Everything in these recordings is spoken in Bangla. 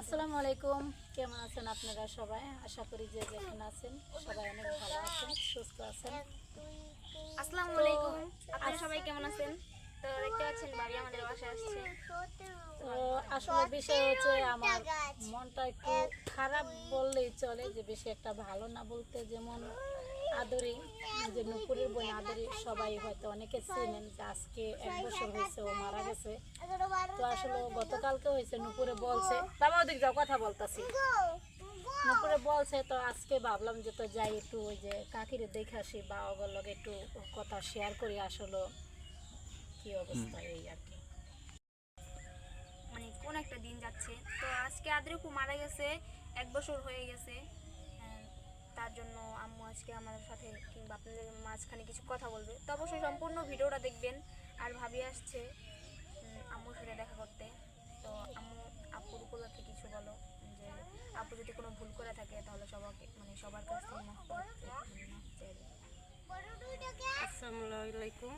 আসসালামু আলাইকুম। কেমন আছেন আপনারা সবাই? আশা করি যে যেখানে আছেন সবাই অনেক ভালো আছেন সুস্থ আছেন। আসসালামু আলাইকুম। আপনারা সবাই কেমন আছেন? তো দেখতে পাচ্ছেন ভাবি আমাদের বাসায় আসছে। তো আসলে বিষয় হচ্ছে আমার মনটা একটু খারাপ বললেই চলে যে বেশি একটা ভালো না বলতে যেমন আদরি যে নুপুরের বোন আদরি সবাই হয়তো অনেকে চেনেন যে আজকে এক বছর হয়েছে ও মারা গেছে। তো আসলে গতকালকে হয়েছে নুপুরে বলছে বাবা ওদিক যাও কথা বলতাছি। নুপুরে বলছে তো আজকে ভাবলাম যে তো যাই একটু ওই যে কাকিরে দেখে আসি বা ওগুলোর লগে একটু কথা শেয়ার করি আসলে কি অবস্থা এই আর কি। মানে কোন একটা দিন যাচ্ছে। তো আজকে আদ্রিকু মারা গেছে এক বছর হয়ে গেছে। তার জন্য আম্মু আজকে আমাদের সাথে কিংবা আপনাদের মাঝখানে কিছু কথা বলবে। তো অবশ্যই সম্পূর্ণ ভিডিওটা দেখবেন। আর ভাবি আসছে আম্মুর সাথে দেখা করতে। তো আম্মু আপুর উপলক্ষে কিছু বলো যে আপু যদি কোনো ভুল করে থাকে তাহলে সবাইকে মানে সবার কাছ থেকে মাফ আসসালামু আলাইকুম।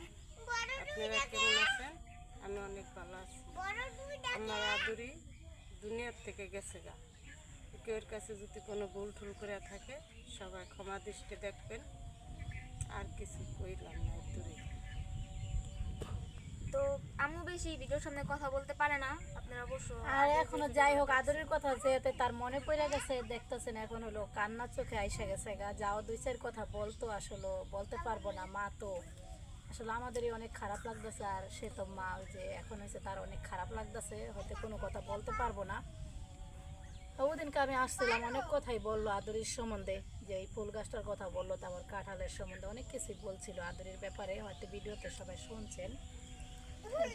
আপনারা কেমন আছেন? আমি অনেক ভালো আছি। আমার আদুরি দুনিয়ার থেকে গেছে গা। কেউর কাছে যদি কোনো ভুল টুল করে থাকে সবাই ক্ষমা দৃষ্টি দেখবেন। আর কিছু কইলাম না আদুরি তো আম্মু বেশি ভিডিওর সামনে কথা বলতে পারে না আপনারা অবশ্য আর এখনও যাই হোক আদরের কথা যেহেতু তার মনে পড়ে গেছে দেখতেছেন এখন হলো কান্না চোখে আইসা গেছে গা। যাও দুই চার কথা বলতো আসলে বলতে পারব না মা তো। আসলে আমাদেরই অনেক খারাপ লাগতেছে আর সে তো মা যে এখন হয়েছে তার অনেক খারাপ লাগতেছে হয়তো কোনো কথা বলতে পারব না। ওদিনকে আমি আসছিলাম, অনেক কথাই বলল আদরির সম্বন্ধে, যে এই ফুল গাছটার কথা বলল, তারপর কাঁঠালের সম্বন্ধে অনেক কিছুই বলছিল আদরির ব্যাপারে, হয়তো ভিডিওতে সবাই শুনছেন।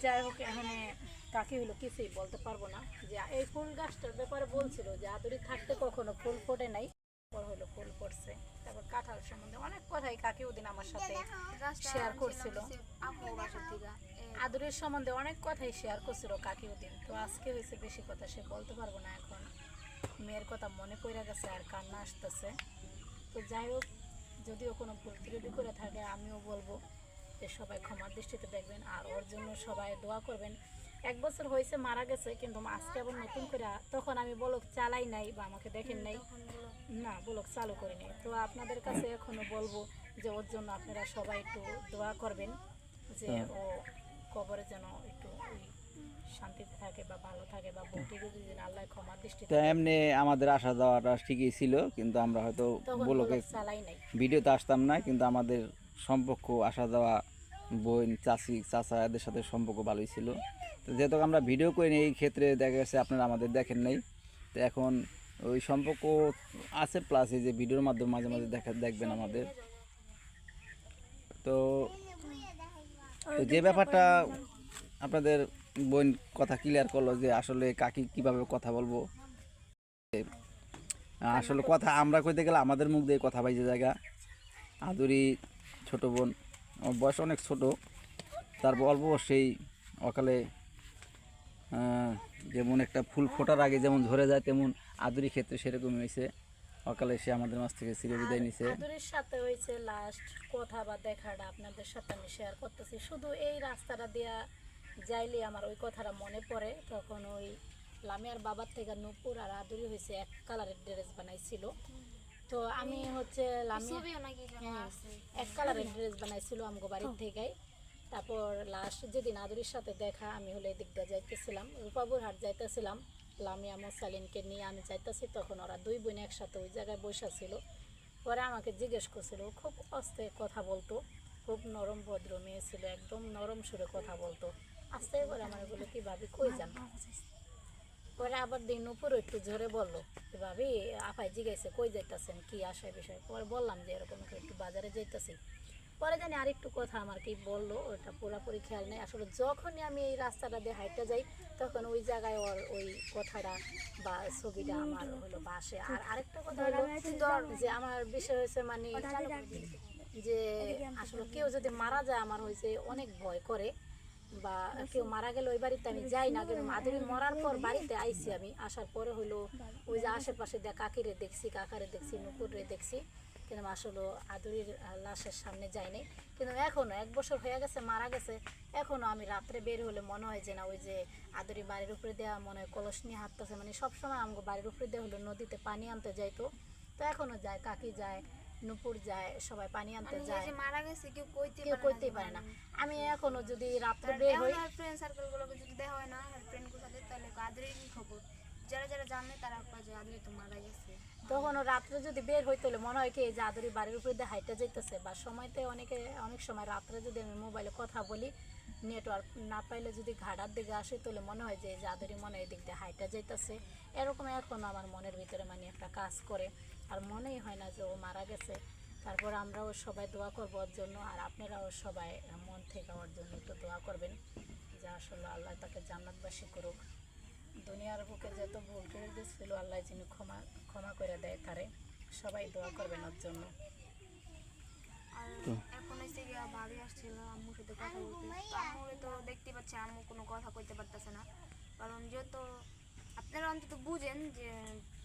যাই হোক, এখানে কাকি হলো, কিছুই বলতে পারব না। যে এই ফুল গাছটার ব্যাপারে বলছিল যে আদরি থাকতে কখনো ফুল ফোটে নাই, পর হলো ফুল ফুটছে। তারপর কাঁঠাল সম্বন্ধে অনেক কথাই কাকি ওদিন আমার সাথে শেয়ার করছিল। আদরের সম্বন্ধে অনেক কথাই শেয়ার করছিল কাকি ওদিন। তো আজকে হয়েছে বেশি কথা, সে বলতে পারব না এখন। মেয়ের কথা মনে পড়ে গেছে আর কান্না আসতেছে। তো যাই হোক যদিও কোনো ভুল ত্রুটি করে থাকে আমিও বলব যে সবাই ক্ষমার দৃষ্টিতে দেখবেন আর ওর জন্য সবাই দোয়া করবেন। এক বছর হয়েছে মারা গেছে কিন্তু আজকে আবার নতুন করে তখন আমি বলক চালাই নাই বা আমাকে দেখেন নাই। না বলক চালু করিনি তো আপনাদের কাছে এখনও বলব যে ওর জন্য আপনারা সবাই একটু দোয়া করবেন যে ও কবরে যেন শান্তিতে থাকে বা ভালো থাকে বা যদি আল্লাহ ক্ষমার দৃষ্টিতে তো এমনি আমাদের আসা যাওয়াটা ঠিকই ছিল কিন্তু আমরা হয়তো বলোকে ভিডিওতে আসতাম না কিন্তু আমাদের সম্পর্ক আসা যাওয়া বোন চাচি চাচা এদের সাথে সম্পর্ক ভালোই ছিল। তো যেহেতু আমরা ভিডিও করিনি এই ক্ষেত্রে দেখা গেছে আপনারা আমাদের দেখেন নাই। তো এখন ওই সম্পর্ক আছে প্লাস এই যে ভিডিওর মাধ্যমে মাঝে মাঝে দেখা দেখবেন আমাদের। তো যে ব্যাপারটা আপনাদের বোন কথা ক্লিয়ার করল যে আসলে কাকি কীভাবে কথা বলব। আসলে কথা আমরা কইতে গেলে আমাদের মুখ দিয়ে কথা পাইছে জায়গা। আদুরি ছোট বোন বয়স অনেক ছোট। তারপর অল্প সেই অকালে যেমন একটা ফুল ফোটার আগে যেমন ধরে যায় তেমন আদুরি ক্ষেত্রে সেরকমই হয়েছে অকালে সে আমাদের মাছ থেকে চির বিদায় নিছে। আদরের সাথে হয়েছে লাস্ট কথা বা দেখাটা আপনাদের সাথে আমি শেয়ার করতেছি। শুধু এই রাস্তাটা দিয়া যাইলে আমার ওই কথাটা মনে পড়ে। তখন ওই লামিয়ার বাবার থেকে নূপুর আর আদুরি হয়েছে এক কালারের ড্রেস বানাইছিল। তো আমি হচ্ছে লামিয়া হ্যাঁ, এক কালারের ড্রেস বানাইছিল আমগো বাড়ির থেকে তারপর লাস্ট যেদিন আদুরির সাথে দেখা আমি হলে দিয়ে যাইতেছিলাম। রূপাবুর হাট যাইতেছিলাম। লামিয়া মোসালিনকে নিয়ে আমি যাইতেছি। তখন ওরা দুই বোন একসাথে ওই জায়গায় বসা ছিল। পরে আমাকে জিজ্ঞেস করছিল খুব অস্তে কথা বলতো। খুব নরম ভদ্র মেয়ে ছিল একদম নরম সুরে কথা বলতো। আস্তে করে আমার বলে কি ভাবি কই যান পরে আবার দিন উপর একটু জোরে বলল ভাবি আপাই জিজ্ঞাসা কই যাইতেছেন? কি আসার বিষয়? পরে বললাম যে এরকম একটু বাজারে যাইতেছি। পরে জানি আরেকটু কথা আমার কি বলল ওটা পুরোপুরি খেয়াল নেই। আসলে যখনই আমি এই রাস্তাটা দিয়ে হাইটটা যাই তখন ওই জায়গায় ওর ওই কথাটা বা ছবিটা আমার হলো বাসে আর আরেকটা কথা হলো যে আমার বিষয় হয়েছে মানে যে আসলে কেউ যদি মারা যায় আমার হয়েছে অনেক ভয় করে। বা কেউ মারা গেলে ওই বাড়িতে আমি যাই না কিন্তু মাধুরী মরার পর বাড়িতে আইছি আমি। আসার পরে হলো ওই যে আশেপাশে দেখ কাকিরে দেখছি কাকারে দেখছি নুকুরে দেখছি। কিন্তু আসলে আদুরির লাশের সামনে যাইনি কিন্তু এখনও এক বছর হয়ে গেছে মারা গেছে। এখনও আমি রাত্রে বের হলে মনে হয় যে না ওই যে আদুরি বাড়ির উপরে দেওয়া মনে হয় কলস নিয়ে হাঁটতেছে। মানে সবসময় আমাকে বাড়ির উপরে দেওয়া হলো নদীতে পানি আনতে যাইতো। তো এখনও যায় কাকি যায় নুপুর যায় সবাই পানি আনতে মানে যায় যে মারা গেছে কেউ কইতে কেউ করতেই পারে না। আমি এখনও যদি রাত্রে বের হই ফ্রেন্ড সার্কেল গুলোকে যদি দেখা হয় না ফ্রেন্ডগুলো সাথে তাহলে আদরের কি খবর? যারা যারা জানে তারা কয় যে আদরে তো মারা গেছে। তখন রাত্রে যদি বের হইতে হলে মনে হয় কি এই যে আদুরি বাড়ির উপরে দিয়ে হাইটা যাইতেছে। বা সময়তে অনেকে অনেক সময় রাত্রে যদি আমি মোবাইলে কথা বলি নেটওয়ার্ক না পাইলে যদি ঘাড়ার দিকে আসে তাহলে মনে হয় যে আদুরি মনে হয় এদিক দিয়ে হাইটা যাইতেছে। এরকম এখন আমার মনের ভিতরে মানে একটা কাজ করে। আর মনেই হয় না যে ও মারা গেছে। তারপর আমরাও সবাই দোয়া করব ওর জন্য আর আপনারাও সবাই মন থেকে ওর জন্য একটু দোয়া করবেন যে আসলে আল্লাহ তাকে জান্নাতবাসী করুক। দুনিয়ার বুকে যত ভুল করে দিয়েছিল আল্লাহ যিনি ক্ষমা ক্ষমা করে দেয় তারে। সবাই দোয়া করবেন ওর জন্য। আর এখন এসে গিয়া ভাবি আসছিল আম্মুর সাথে কথা বলতে তো আম্মুরে তো দেখতে পাচ্ছে আম্মু কোনো কথা কইতে পারতেছে না। কারণ যেহেতু আপনারা অন্তত বুঝেন যে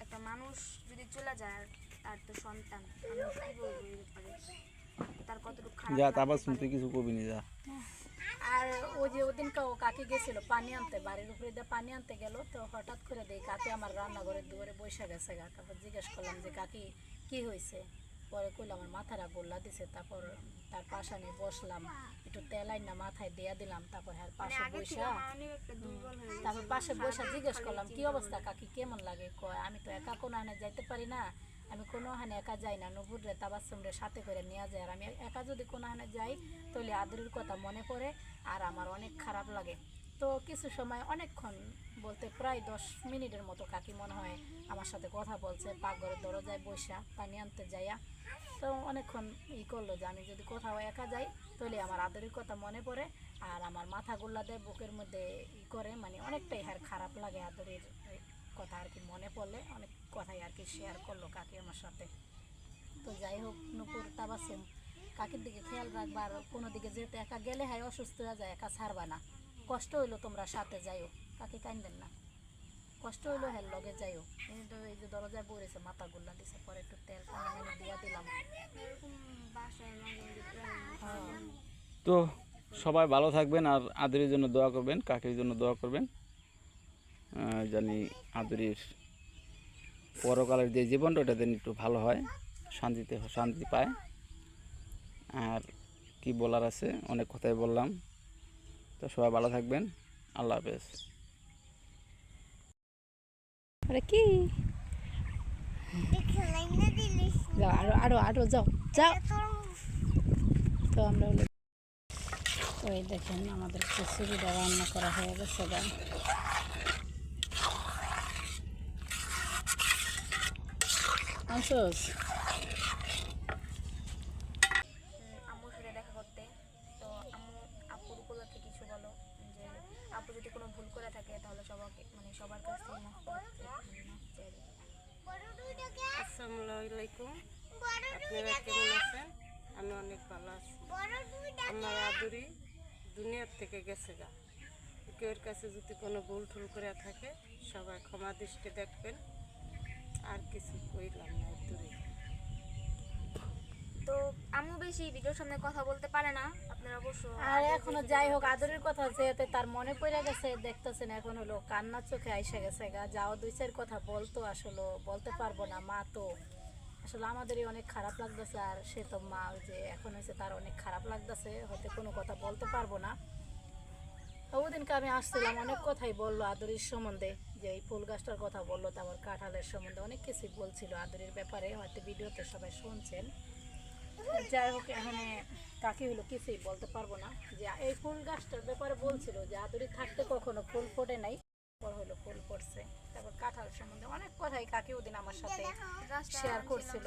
একটা মানুষ যদি চলে যায় আর তার তো সন্তান। আমি কি বলব তার কতটুকু খারাপ যা শুনতে কিছু কবি নি যা। আর ওই যে ওদিন ও কাকে গেছিল? পানি আনতে। বাড়ির উপরে দিয়ে পানি আনতে গেল তো হঠাৎ করে দেই কাকে আমার রান্নাঘরের দুয়ারে বসে গেছে গা। তারপর জিজ্ঞেস করলাম যে কাকি কি হয়েছে পরে কইলাম আমার মাথাটা গোল্লা দিছে তারপর তার পাশে আমি বসলাম একটু তেল আইনা মাথায় দেয়া দিলাম তারপর হ্যাঁ মানে পাশে বসা তারপর পাশে বসে জিজ্ঞেস করলাম কি অবস্থা কাকি কেমন লাগে? কয় আমি তো একা কোনো হানে যাইতে পারি না আমি কোনো হানে একা যাই না নবুরে তাবাসুমরে সাথে করে নিয়ে যায় আর আমি একা যদি কোনো হানে যাই তাহলে আদরের কথা মনে পড়ে আর আমার অনেক খারাপ লাগে। তো কিছু সময় অনেকক্ষণ বলতে প্রায় দশ মিনিটের মতো কাকি মনে হয় আমার সাথে কথা বলছে, পাকঘরের দরজায় বসা পানি আনতে যাইয়া। তো অনেকক্ষণ ই করল যে আমি যদি কোথাও একা যাই, তাহলে আমার আদরের কথা মনে পড়ে আর আমার মাথা গোল্লা দেয় বুকের মধ্যে ই করে মানে অনেকটাই আর খারাপ লাগে আদরের কথা আর কি মনে পড়লে, অনেক কথাই আর কি শেয়ার করল কাকি আমার সাথে। তো যাই হোক, নুপুর তাবাসুম, কাকির দিকে খেয়াল রাখবা আর কোনো দিকে যেতে একা গেলে হয় অসুস্থ হয়ে যায়, একা ছাড়বা না। কষ্ট হইল তোমরা সাথে যাইও। কাকি কাইন্দেন না। কষ্ট হইল হ্যাঁ লগে যাইও। এই তো এই যে দরজায় পড়েছে, মাথা গুল্লা দিছে, পরে একটু তেল পানি দিয়া দিলাম। তো সবাই ভালো থাকবেন আর আদুরির জন্য দোয়া করবেন, কাকির জন্য দোয়া করবেন। জানি আদুরির পরকালের যে জীবনটা ওটা যেন একটু ভালো হয়, শান্তিতে, শান্তি পায়। আর কি বলার আছে? অনেক কথাই বললাম। তো সবাই ভালো থাকবেন। আল্লাহ হাফেজ। আরে কি যাও আরও আরও আরও যাও যাও তো আমরা হলো ওই দেখেন আমাদের খিচুড়িটা রান্না করা হয়ে গেছে গা আনছোস উম, আম্মুর সাথে দেখা করতে তো আম্মু আপুর উপলক্ষে কিছু বলো যে আপু যদি কোনো ভুল করে থাকে তাহলে সবাইকে মানে সবার কাছ থেকে মাফ করতে মাফ চাইবে আসসালামু আলাইকুম আপনারা কেমন আছেন আমি অনেক ভালো আছি আমার আদুরি দুনিয়ার থেকে গেছে গা কেউর কাছে যদি কোনো ভুল ঠুল করে থাকে সবাই ক্ষমা দৃষ্টি দেখবেন আর কিছু কইলাম না দূরে তো আম্মু বেশি ভিডিওর সামনে কথা বলতে পারে না আপনারা অবশ্য আর এখনও যাই হোক আদরের কথা যেহেতু তার মনে পড়ে গেছে দেখতেছেন এখন হলো কান্নার চোখে আইসা গেছে গা। যাও দুই চার কথা বলতো আসলে বলতে পারব না মা তো আসলে আমাদেরই অনেক খারাপ লাগতেছে আর সে তো মা ওই যে এখন হয়েছে তার অনেক খারাপ লাগতেছে হয়তো কোনো কথা বলতে পারব না। ওদিনকে আমি আসছিলাম অনেক কথাই বলল আদরির সম্বন্ধে যে এই ফুল গাছটার কথা বলল তারপর কাঁঠালের সম্বন্ধে অনেক কিছুই বলছিল আদরির ব্যাপারে হয়তো ভিডিওতে সবাই শুনছেন। যাই হোক, এখানে কাকি হলো, কিছুই বলতে পারব না। যে এই ফুল গাছটার ব্যাপারে বলছিল যে আদরি থাকতে কখনো ফুল ফোটে নাই, পর হলো ফুল ফুটছে। তারপর কাঁঠাল সম্বন্ধে অনেক কথাই কাকি ওদিন আমার সাথে শেয়ার করছিল।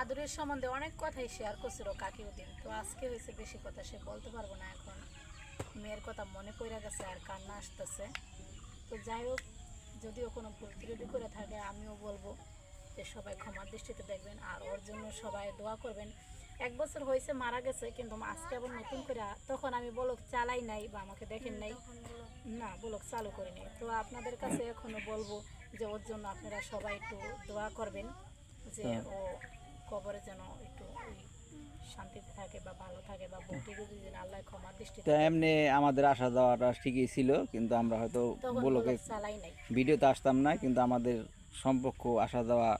আদরের সম্বন্ধে অনেক কথাই শেয়ার করছিল কাকি ওদিন। তো আজকে হয়েছে বেশি কথা, সে বলতে পারব না এখন। মেয়ের কথা মনে পড়ে গেছে আর কান্না আসতেছে। তো যাই হোক, যদিও কোনো ভুল ত্রুটি করে থাকে, আমিও বলব। যে সবাই ক্ষমার দৃষ্টিতে দেখবেন আর ওর জন্য সবাই দোয়া করবেন। এক বছর হয়েছে মারা গেছে কিন্তু আজকে আবার নতুন করে তখন আমি বলক চালাই নাই বা আমাকে দেখেন নাই। না ব্লগ চালু করিনি। তো আপনাদের কাছে এখনও বলব যে ওর জন্য আপনারা সবাই একটু দোয়া করবেন যে হ্যাঁ। ও কবরে যেন একটু শান্তিতে থাকে বা ভালো থাকে বা যদি আল্লাহ ক্ষমা দৃষ্টিতে তো এমনি আমাদের আসা যাওয়াটা ঠিকই ছিল কিন্তু আমরা হয়তো বলোকে বলক চালাই নাই। ভিডিওতে আসতাম না কিন্তু আমাদের সম্পর্ক, আসা যাওয়া,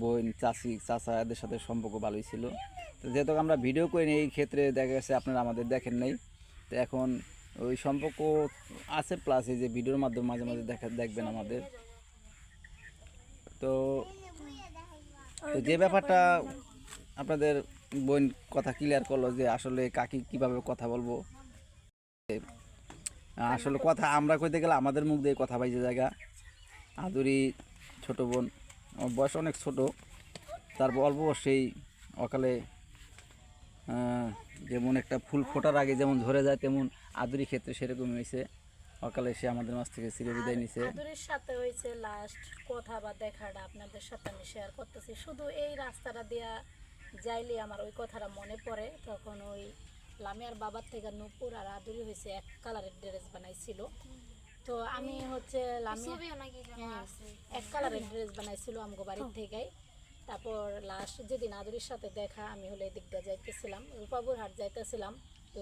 বোন, চাচি চাচা এদের সাথে সম্পর্ক ভালোই ছিল। তো যেহেতু আমরা ভিডিও করি এই ক্ষেত্রে দেখা গেছে আপনারা আমাদের দেখেন নাই। তো এখন ওই সম্পর্ক আছে প্লাস এই যে ভিডিওর মাধ্যমে মাঝে মাঝে দেখা, দেখবেন আমাদের। তো যে ব্যাপারটা আপনাদের বোন কথা ক্লিয়ার করল যে আসলে কাকি কীভাবে কথা বলব। আসলে কথা আমরা কইতে গেলে আমাদের মুখ দিয়ে কথা পাইছে জায়গা। আদুরি ছোট বোন। ওর বয়স অনেক ছোট। তারপর অল্প বয়সেই অকালে যেমন একটা ফুল ফোটার আগে যেমন ঝরে যায় তেমন আদুরি ক্ষেত্রে সেরকম হয়েছে। অকালে সে আমাদের মাছ থেকে চিরে বিদায় নিছে। আদরের সাথে হয়েছে লাস্ট কথা বা দেখাটা আপনাদের সাথে আমি শেয়ার করতেছি। শুধু এই রাস্তাটা দিয়া যাইলে আমার ওই কথাটা মনে পড়ে। তখন ওই লামিয়ার বাবার থেকে নূপুর আর আদুরি হয়েছে এক কালারের ড্রেস বানাইছিল। তো আমি হচ্ছে হ্যাঁ, এক কালারের ড্রেস বানাইছিল আমগো বাড়ির থেকেই। তারপর লাস্ট যেদিন আদুরির সাথে দেখা আমি হলে দিয়ে যাইতেছিলাম রূপাবুর হাট যাইতেছিলাম।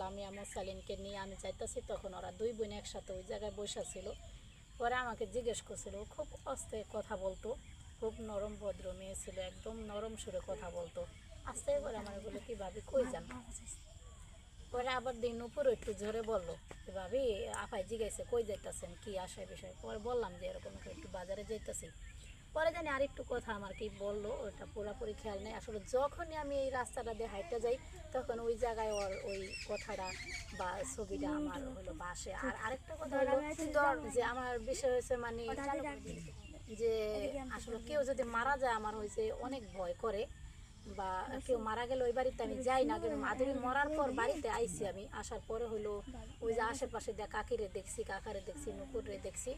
লামিয়া মোসালিনকে নিয়ে আমি যাইতেছি তখন ওরা দুই বোন একসাথে ওই জায়গায় বসা ছিল। পরে আমাকে জিজ্ঞেস করছিল খুব অস্তে কথা বলতো খুব নরম ভদ্র মেয়ে ছিল একদম নরম সুরে কথা বলতো। আস্তে করে আমার বলে কি ভাবি কই যান? পরে আবার দিন উপর একটু জোরে বলল ভাবি আপাই জিজ্ঞাসা কই যাইতেছেন কি আসার বিষয়? পরে বললাম যে এরকম একটু বাজারে যাইতেছি। পরে জানি আরেকটু কথা আমার কি বলল ওটা পুরোপুরি খেয়াল নেই। আসলে যখনই আমি এই রাস্তাটা দিয়ে হাইটটা যাই তখন ওই জায়গায় ওর ওই কথাটা বা ছবিটা আমার হলো বাসে আর আরেকটা কথা হলো যে আমার বিষয় হয়েছে মানে যে আসলে কেউ যদি মারা যায় আমার হয়েছে অনেক ভয় করে। বা কেউ মারা গেলে ওই বাড়িতে আমি যাই না কিন্তু মাধুরী মরার পর বাড়িতে আইছি আমি। আসার পরে হলো ওই যে আশেপাশে দেখ কাকিরে দেখছি, কাকারে দেখছি, নুপুরে দেখছি।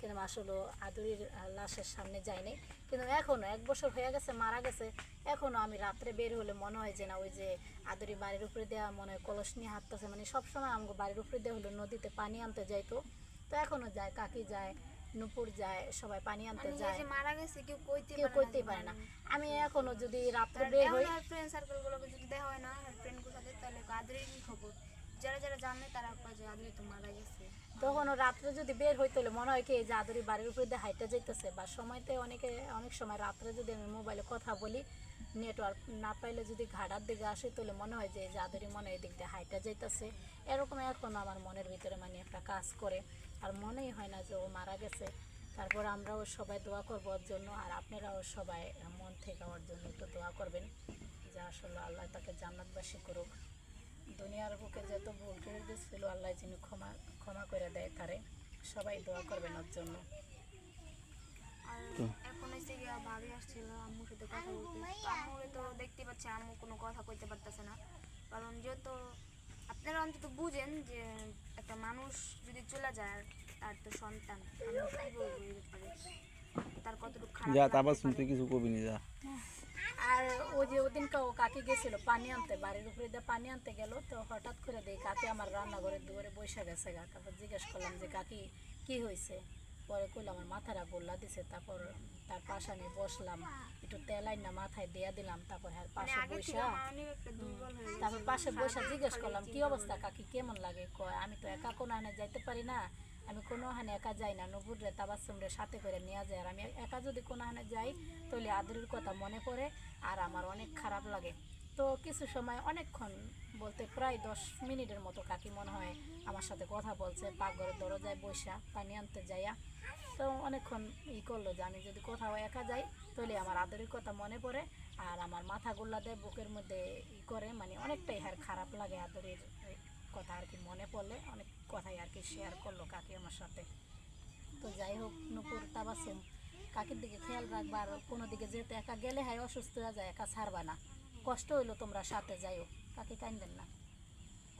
কিন্তু আসলে আদুরির লাশের সামনে যাইনি কিন্তু এখনও এক বছর হয়ে গেছে, মারা গেছে। এখনও আমি রাত্রে বের হলে মনে হয় যে না, ওই যে আদুরি বাড়ির উপরে দেওয়া মনে হয় কলস নিয়ে হাঁটতেছে। মানে সবসময় আমাকে বাড়ির উপরে দেওয়া হলো, নদীতে পানি আনতে যাইতো। তো এখনও যায়, কাকি যায় নুপুর যায় সবাই পানি আনতে মানে যায়। যে মারা গেছে কেউ কইতে কেউ করতেই পারে না। আমি এখনও যদি রাত্রে বের হই ফ্রেন্ড সার্কেল গুলোকে যদি দেখা হয় না ফ্রেন্ড সাথে তাহলে আদরের খবর। যারা যারা জানে তারা কয় যে আদরে তো মারা গেছে। তখন রাত্রে যদি বের হইতে হলে মনে হয় কি এই যে আদরি বাড়ির উপরে দিয়ে হাইটে যাইতেছে। বা সময়তে অনেকে অনেক সময় রাত্রে যদি আমি মোবাইলে কথা বলি নেটওয়ার্ক না পাইলে যদি ঘাটার দিকে আসে তাহলে মনে হয় যে আদরি মনে এদিক দিয়ে হাইটে যাইতেছে। এরকম এখন আমার মনের ভিতরে মানে একটা কাজ করে। আর মনেই হয় না যে ও মারা গেছে। তারপর আমরাও সবাই দোয়া করব ওর জন্য আর আপনারাও সবাই মন থেকে ওর জন্য একটু দোয়া করবেন যে আসলে আল্লাহ তাকে জান্নাতবাসী করুক। দুনিয়ার বুকে যত ভুল করে দিয়েছিল আল্লাহ যিনি ক্ষমা ক্ষমা করে দেয় তারে। সবাই দোয়া করবেন ওর জন্য। আর এখন এসে গিয়া ভাবি আসছিল আম্মুর সাথে কথা বলতে। তো আম্মুরে তো দেখতে পাচ্ছে আম্মু কোনো কথা কইতে পারতেছে না। কারণ যেহেতু আপনারা অন্তত বুঝেন যে একটা মানুষ যদি চলে যায় তার তো সন্তান। আমি কি বলব এই ব্যাপারে? তার কতটুকু খারাপ যা তারপর শুনতে কিছু কবি নি যা। আর ও যে ওদিন ও কাকে গেছিল পানি আনতে বাড়ির উপরে দিয়ে পানি আনতে গেল তো হঠাৎ করে দেখি কাকে আমার রান্নাঘরের দুয়ারে বৈশা গেছে গা। তারপর জিজ্ঞেস করলাম যে কাকি কি হয়েছে? পরে কইলাম আমার মাথাটা গোল্লা দিছে তারপর তার পাশে আমি বসলাম একটু তেল আইনা মাথায় দিয়া দিলাম তারপর হ্যাঁ মানে পাশে আগে বসা তারপর পাশে বসে জিজ্ঞেস করলাম কি অবস্থা কাকি? কেমন লাগে? কয় আমি তো একা কোনো হানে যাইতে পারি না। আমি কোনো হানে একা যাই না। নবুর রে তাবাসুম রে সাথে করে নিয়ে যায়। আর আমি একা যদি কোনো হানে যাই তাহলে আদরের কথা মনে পড়ে আর আমার অনেক খারাপ লাগে। তো কিছু সময় অনেকক্ষণ বলতে প্রায় দশ মিনিটের মতো কাকি মনে হয় আমার সাথে কথা বলছে, পাকঘরের দরজায় বসা পানি আনতে যাইয়া। তো অনেকক্ষণ ই করল যে আমি যদি কোথাও একা যাই, তাহলে আমার আদরের কথা মনে পড়ে আর আমার মাথা গোল্লা দেয়, বুকের মধ্যে ই করে। মানে অনেকটাই হার খারাপ লাগে আদরের কথা আর কি মনে পড়লে। অনেক কথাই আর কি শেয়ার করল কাকি আমার সাথে। তো যাই হোক, নুপুর তাবাসুম, কাকির দিকে খেয়াল রাখবা আর কোনো দিকে যেতে একা গেলে হয় অসুস্থ হয়ে যায়, একা ছাড়বা না। কষ্ট হইল তোমরা সাথে যাইও। কাকি কাইন্দেন না।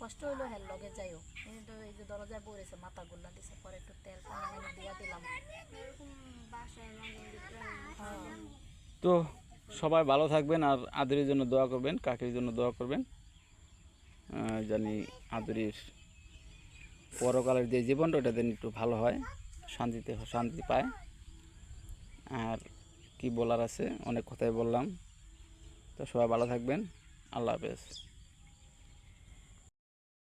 কষ্ট হইল হ্যাঁ লগে যাইও। এই তো এই যে দরজায় পড়েছে মাথা গোল্লা দিছে, পরে একটু তেল পানি দিয়া দিলাম। হ্যাঁ। তো সবাই ভালো থাকবেন আর আদুরির জন্য দোয়া করবেন, কাকির জন্য দোয়া করবেন। জানি আদুরির পরকালের যে জীবনটা, ওটা যেন একটু ভালো হয়, শান্তিতে, শান্তি পায়। আর কি বলার আছে? অনেক কথাই বললাম। তো সবাই ভালো থাকবেন। আল্লাহ হাফেজ।